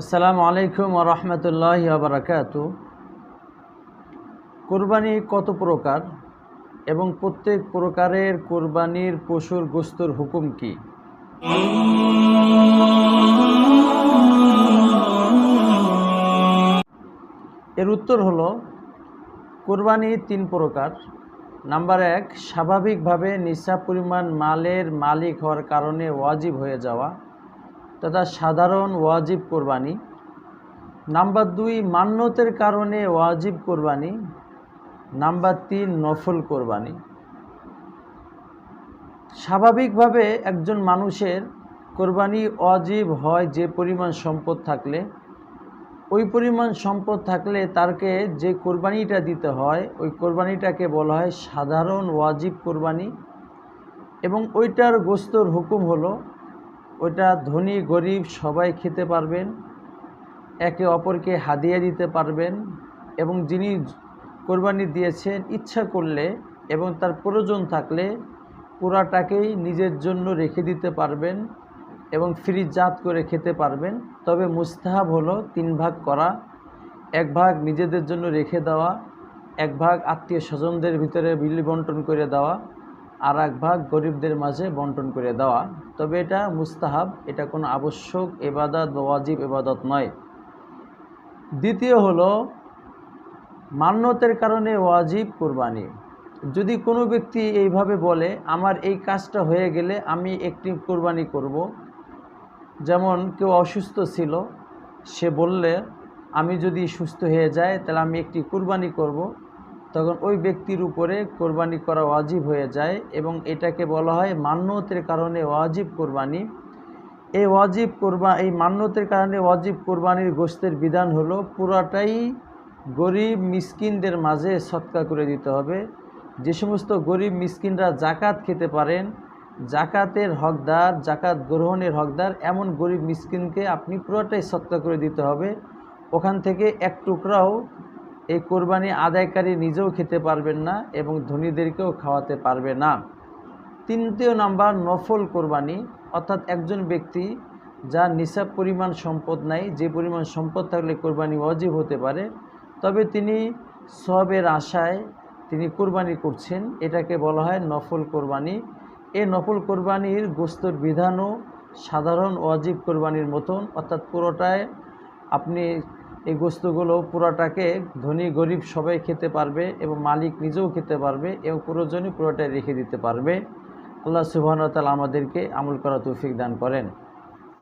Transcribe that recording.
আসসালামু আলাইকুম রহমতুল্লাহ বারাকাত কোরবানি কত প্রকার এবং প্রত্যেক প্রকারের কোরবানির পশুর গোস্তর হুকুম কি? এর উত্তর হলো, কোরবানি তিন প্রকার। নাম্বার এক, স্বাভাবিকভাবে নিঃসাব পরিমাণ মালের মালিক হওয়ার কারণে ওয়াজিব হয়ে যাওয়া। তথা সাধারণ ওয়াজিব কোরবানি। নাম্বার দুই, মান্যতের কারণে ওয়াজিব কোরবানি। নাম্বার তিন, নফল কোরবানি। স্বাভাবিকভাবে একজন মানুষের কোরবানি অজীব হয় যে পরিমাণ সম্পদ থাকলে। ওই পরিমাণ সম্পদ থাকলে তারকে যে কোরবানিটা দিতে হয়, ওই কোরবানিটাকে বলা হয় সাধারণ ওয়াজিব কোরবানি। এবং ওইটার গোস্তর হুকুম হলো ওইটা ধনী, গরিব সবাই খেতে পারবেন, একে অপরকে হাদিয়া দিতে পারবেন এবং যিনি কোরবানি দিয়েছেন ইচ্ছা করলে এবং তার প্রয়োজন থাকলে পুরাটাকেই নিজের জন্য রেখে দিতে পারবেন এবং ফ্রিজাত করে খেতে পারবেন। তবে মুস্তাহাব হলো তিন ভাগ করা, এক ভাগ নিজেদের জন্য রেখে দেওয়া, এক ভাগ আত্মীয় স্বজনদের ভিতরে বিলি বন্টন করে দেওয়া আর এক ভাগ গরিবদের মাঝে বন্টন করে দেওয়া। তবে এটা মুস্তাহাব, এটা কোনো আবশ্যক এবাদত বা ওয়াজিব এবাদত নয়। দ্বিতীয় হলো, মান্যতের কারণে ওয়াজিব কোরবানি। যদি কোনো ব্যক্তি এইভাবে বলে, আমার এই কাজটা হয়ে গেলে আমি একটি কোরবানি করব। যেমন কেউ অসুস্থ ছিল, সে বললে, আমি যদি সুস্থ হয়ে যায় তাহলে আমি একটি কোরবানি করব। তখন ওই ব্যক্তির উপরে কোরবানি করা ওয়াজিব হয়ে যায় এবং এটাকে বলা হয় মান্যতের কারণে ওয়াজিব কোরবানি। এই ওয়াজিব কোরবা, এই মান্যতের কারণে ওয়াজিব কোরবানির গোস্তের বিধান হলো পুরাটাই গরিব মিসকিনদের মাঝে সৎকা করে দিতে হবে। যে সমস্ত গরিব মিসকিনরা জাকাত খেতে পারেন জাকাতের হকদার জাকাত গ্রহণের হকদার, এমন গরিব মিসকিনকে আপনি পুরোটাই সৎকা করে দিতে হবে। ওখান থেকে এক টুকরাও এই কোরবানি আদায়কারী নিজেও খেতে পারবেন না এবং ধনীদেরকেও খাওয়াতে পারবে না। তৃতীয় নাম্বার, নফল কোরবানি, অর্থাৎ একজন ব্যক্তি যার নিসাব পরিমাণ সম্পদ নাই, যে পরিমাণ সম্পদ থাকলে কোরবানি অজীব হতে পারে, তবে তিনি সবের আশায় তিনি কোরবানি করছেন। এটাকে বলা হয় নফল কোরবানি। এই নফল কোরবানির গোস্তর বিধানও সাধারণ ওয়াজিব কোরবানির মতন, অর্থাৎ পুরোটায় আপনি এই গোস্তগুলো পুরাটাকে ধনী, গরিব সবাই খেতে পারবে এবং মালিক নিজেও খেতে পারবে এবং প্রয়োজনে পুরোটাই রেখে দিতে পারবে। আল্লাহ সুবাহতাল আমাদেরকে আমল করা তৌফিক দান করেন।